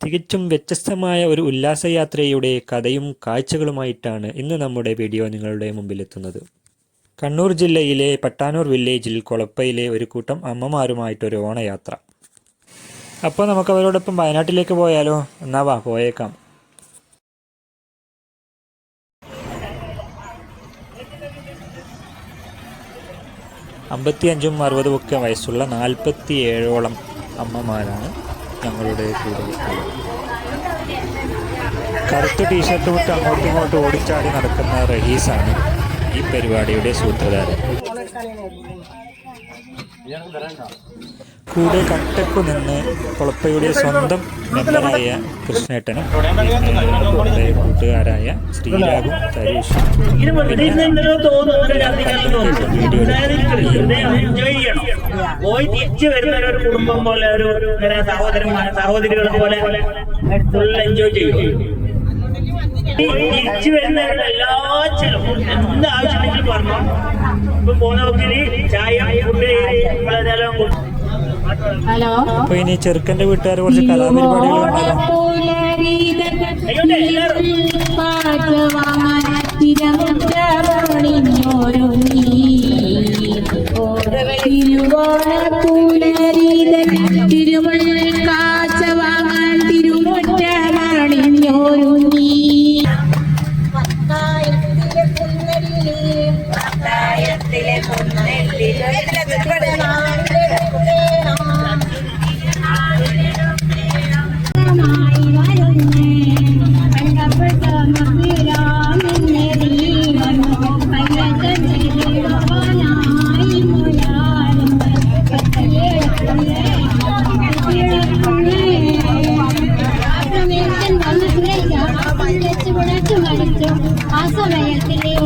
തികച്ചും വ്യത്യസ്തമായ ഒരു ഉല്ലാസയാത്രയുടെ കഥയും കാഴ്ചകളുമായിട്ടാണ് ഇന്ന് നമ്മുടെ വീഡിയോ നിങ്ങളുടെ മുമ്പിലെത്തുന്നത്. കണ്ണൂർ ജില്ലയിലെ പട്ടാനൂർ വില്ലേജിൽ കൊളപ്പയിലെ ഒരു കൂട്ടം അമ്മമാരുമായിട്ടൊരു ഓണയാത്ര. അപ്പോൾ നമുക്ക് അവരോടൊപ്പം വയനാട്ടിലേക്ക് പോയാലോ? എന്നാ വാ പോയേക്കാം. അമ്പത്തിയഞ്ചും അറുപതും ഒക്കെ വയസ്സുള്ള നാൽപ്പത്തി ഏഴോളം അമ്മമാരാണ് ഞങ്ങളുടെ കൂടെ കറുത്ത ടീഷർട്ട് വിട്ട് അങ്ങോട്ടും ഇങ്ങോട്ടും ഓടിച്ചാടി നടക്കുന്ന റഹീസാണ് ഈ പരിപാടിയുടെ സൂത്രധാരൻ. കൂടെ കട്ടക്കു നിന്ന് കൊളപ്പയുടെ സ്വന്തം മെമ്പറായ കൃഷ്ണേട്ടനും കൂടെ കൂട്ടുകാരായ ശ്രീരാഗും തരീഷും പോയി വരുന്ന ഒരു കുടുംബം പോലെ ഒരു സഹോദരികളെ പോലെ ഫുൾ എൻജോയ് എല്ലാ ചെലവും എന്ത് പറഞ്ഞു ഇപ്പൊ പോകുന്നവർക്ക് ചായ ഫുഡ് നമ്മളെല്ലാം കൊടുക്കും ഹലോ അപ്പൊ ഇനി ചെറുക്കന്റെ വീട്ടുകാർ കുറച്ച് കലാപരിപാടികൾ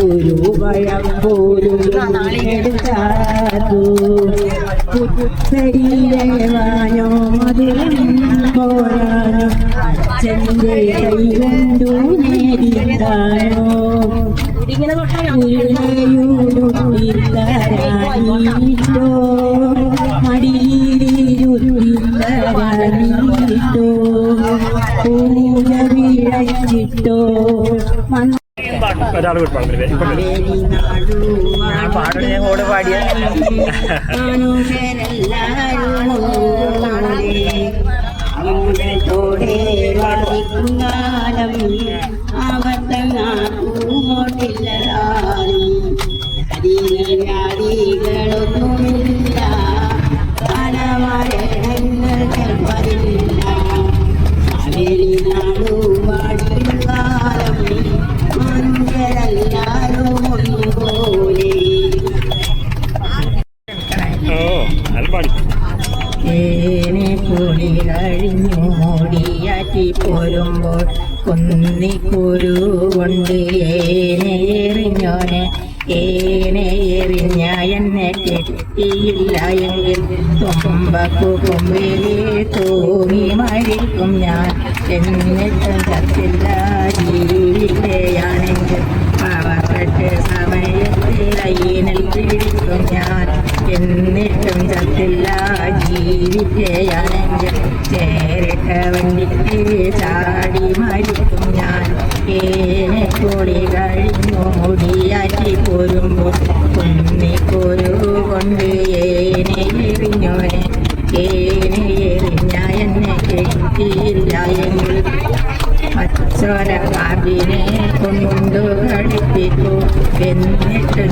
ഒരു പഴം പോലും എടുക്കാത്തു ശരീരവാനോ അതിലും പോരാനോ അച്ഛന്റെ കൈ കൊണ്ടു നേരിട്ടാനോ ഉരുളയൂരുത്തിത്തരാനീട്ടോ മടിയിലിരുത്തിത്തരാനീട്ടോ പൂജ വിളച്ചിട്ടോ മന്ദ ഒരാൾ പാടുന്നില്ലേ ഇപ്പൊ പാടുന്ന കൂടെ പാടിയ പോരുമ്പോൾ കുന്നിക്കുരു കൊണ്ട് ഏനേറിഞ്ഞ എന്നെ കെട്ടിയില്ല എങ്കിൽ തുമ്പക്കു കൊമ്പിലെ തൂങ്ങി മരിക്കും ഞാൻ. എന്നിട്ടും കത്തില്ല ജീവിക്കുകയാണെങ്കിൽ പാവപ്പെട്ട് സമയത്തിൽ അയ്യനിൽ പിടിക്കും ഞാൻ. എന്നിട്ടും ചത്തില്ല ജീവിക്കുകയാണെങ്കിൽ ചേരട്ട വണ്ടിക്ക് ചാടി മരിക്കും ഞാൻ. ഏനെ കൂടി കഴിഞ്ഞു മുടിയാറ്റി പോരുമ്പോൾ കുന്നിക്കൊരു കൊണ്ട് ഏനെ എറിഞ്ഞോനെ ഏനെ എറിഞ്ഞ എന്നെ കിട്ടിയില്ല എങ്കിൽ അച്ചോര കാവിനെ കൊണ്ടു കളിപ്പിച്ചു എന്നിട്ടും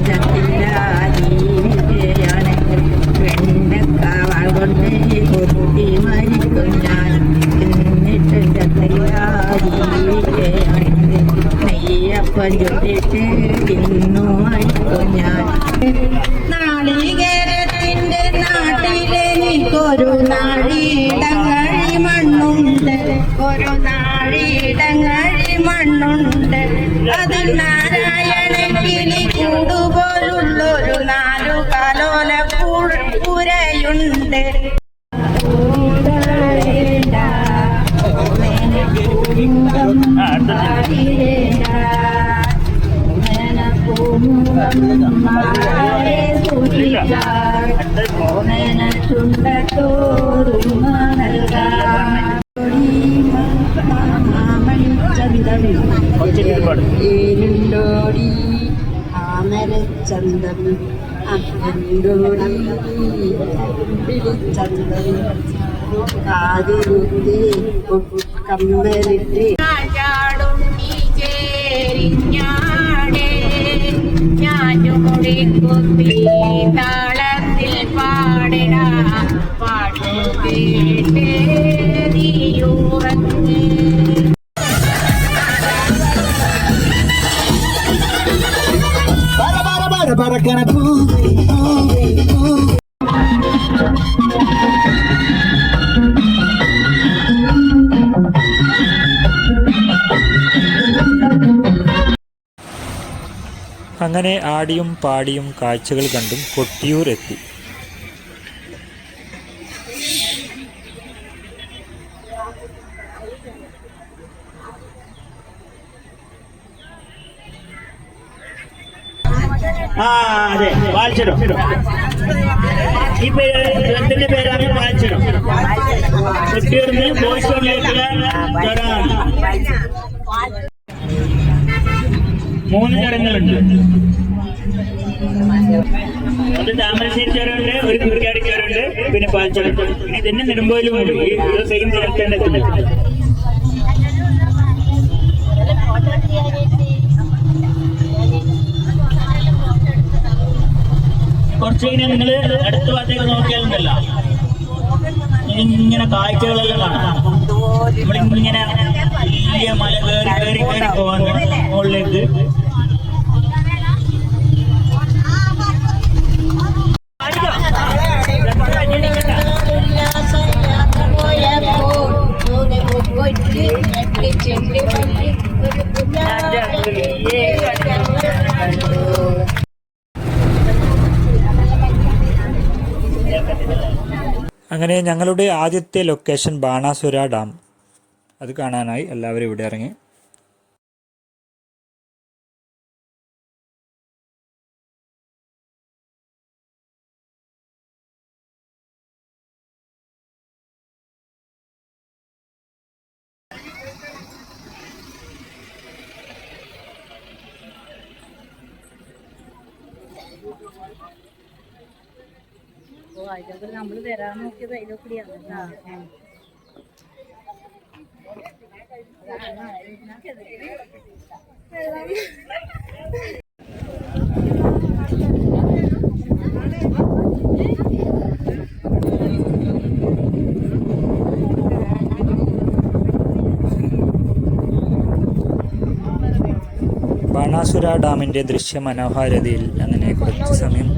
നാഴിടങ്ങഴി മണ്ണുണ്ട്. ഒരു നാഴിടങ്ങഴി മണ്ണുണ്ട്. അതിൽ നാരായണക്കിളി കൂടുപോലുള്ളൊരു നാലു കലോല പുരയുണ്ട്. അടുത്ത കുറച്ച് ഒരുപാട് ഏരുണ്ടോടി ആമരച്ചന്തം അഹന്തോടി ചന്തം കാതിരുത്തി കമ്പലിട്ട് ഞാനുമുടി കുത്തി താളത്തിൽ പാടിടാ പാടു കേട്ടേ അങ്ങനെ ആടിയും പാടിയും കാഴ്ചകൾ കണ്ടും കൊട്ടിയൂർ എത്തി. ആ ഈ പേരാണ് വായിച്ചിടും. കുട്ടിയൂർന്ന് ബോയ്സ് മൂന്ന് ചടങ്ങുകളുണ്ട്. അത് താമരശ്ശേരി ചുരമുണ്ട് ഒരു കുറിക്കാടി ചുരമുണ്ട് പിന്നെ പാൽച്ചടം ഇനി തന്നെ നെടുമ്പോയിലും സെയിം ചുരത്തേണ്ട കുറച്ച് കഴിഞ്ഞാൽ നിങ്ങൾ അടുത്ത ഭാഗത്തേക്ക് നോക്കിയാലുണ്ടല്ലോ. ഇങ്ങനെ കാഴ്ചകളെല്ലാം കാണാം. നമ്മളിങ്ങനെ വലിയ മല കയറി കയറി കയറി പോകാൻ മുകളിലേക്ക് അങ്ങനെ ഞങ്ങളുടെ ആദ്യത്തെ ലൊക്കേഷൻ ബാണാസുര ഡാം അത് കാണാനായി. എല്ലാവരും ഇവിടെ ഇറങ്ങി. നമ്മൾ വരാൻ നോക്കിയത് അതിലൊക്കെയാണ് ബാണാസുര ഡാമിന്റെ ദൃശ്യ മനോഹാരിതയിൽ അങ്ങനെ കുറച്ച് സമയം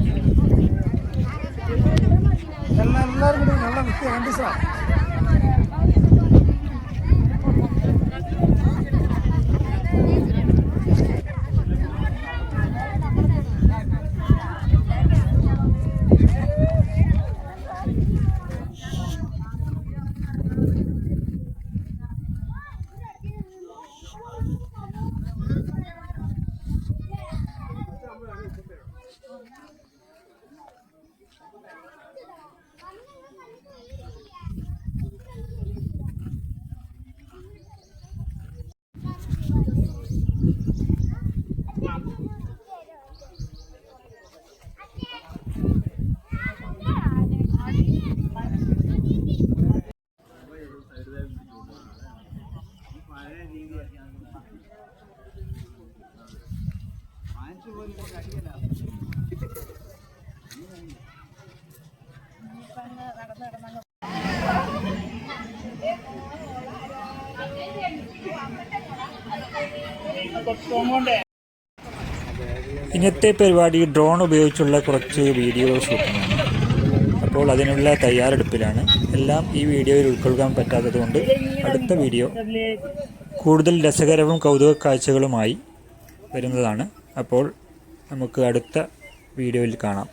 ഹാപ്പി ആൻഡ് ഇന്നത്തെ പരിപാടി ഡ്രോൺ ഉപയോഗിച്ചുള്ള കുറച്ച് വീഡിയോ ഷൂട്ടിങ്ങാണ്. അപ്പോൾ അതിനുള്ള തയ്യാറെടുപ്പിലാണ്. എല്ലാം ഈ വീഡിയോയിൽ ഉൾക്കൊള്ളാൻ പറ്റാത്തതുകൊണ്ട് അടുത്ത വീഡിയോ കൂടുതൽ രസകരവും കൗതുക കാഴ്ചകളുമായി വരുന്നതാണ്. അപ്പോൾ നമുക്ക് അടുത്ത വീഡിയോയിൽ കാണാം.